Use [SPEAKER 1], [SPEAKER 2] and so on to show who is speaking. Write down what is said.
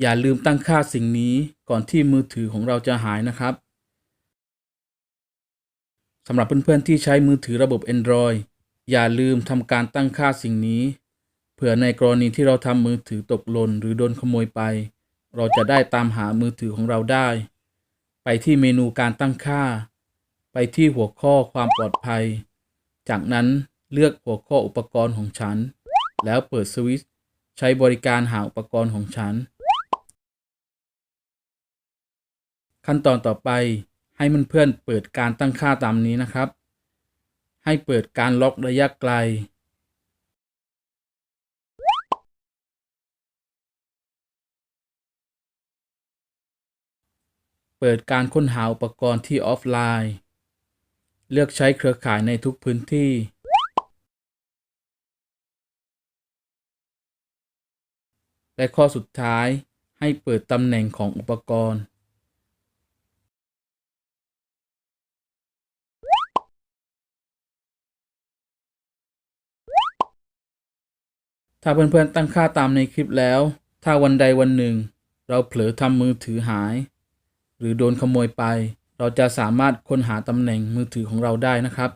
[SPEAKER 1] อย่าลืมตั้งค่าสิ่งนี้ก่อนที่มือถือของเราจะหายนะครับสำหรับเพื่อนๆที่ใช้มือถือระบบ Android อย่าลืมทำการตั้งค่าสิ่งนี้เผื่อในกรณีที่เราทำมือถือตกหล่นหรือโดนขโมยไป เราจะได้ตามหามือถือของเราได้ ไปที่เมนูการตั้งค่า ไปที่หัวข้อความปลอดภัย จากนั้นเลือกหัวข้ออุปกรณ์ของฉัน แล้วเปิดสวิตช์ใช้บริการหาอุปกรณ์ของฉัน ขั้นตอนต่อไปให้เพื่อนๆเปิดการตั้งค่าตามนี้นะครับ ให้เปิดการล็อกระยะไกล เปิดการค้นหาอุปกรณ์ที่ออฟไลน์ เลือกใช้เครือข่ายในทุกพื้นที่และข้อสุดท้ายให้เปิดตำแหน่งของอุปกรณ์ ถ้าเพื่อนๆตั้งค่าตามในคลิปแล้ว ถ้าวันใดวันหนึ่ง เราเผลอทำมือถือหาย หรือโดนขโมยไป เราจะสามารถค้นหาตำแหน่งมือถือของเราได้นะครับ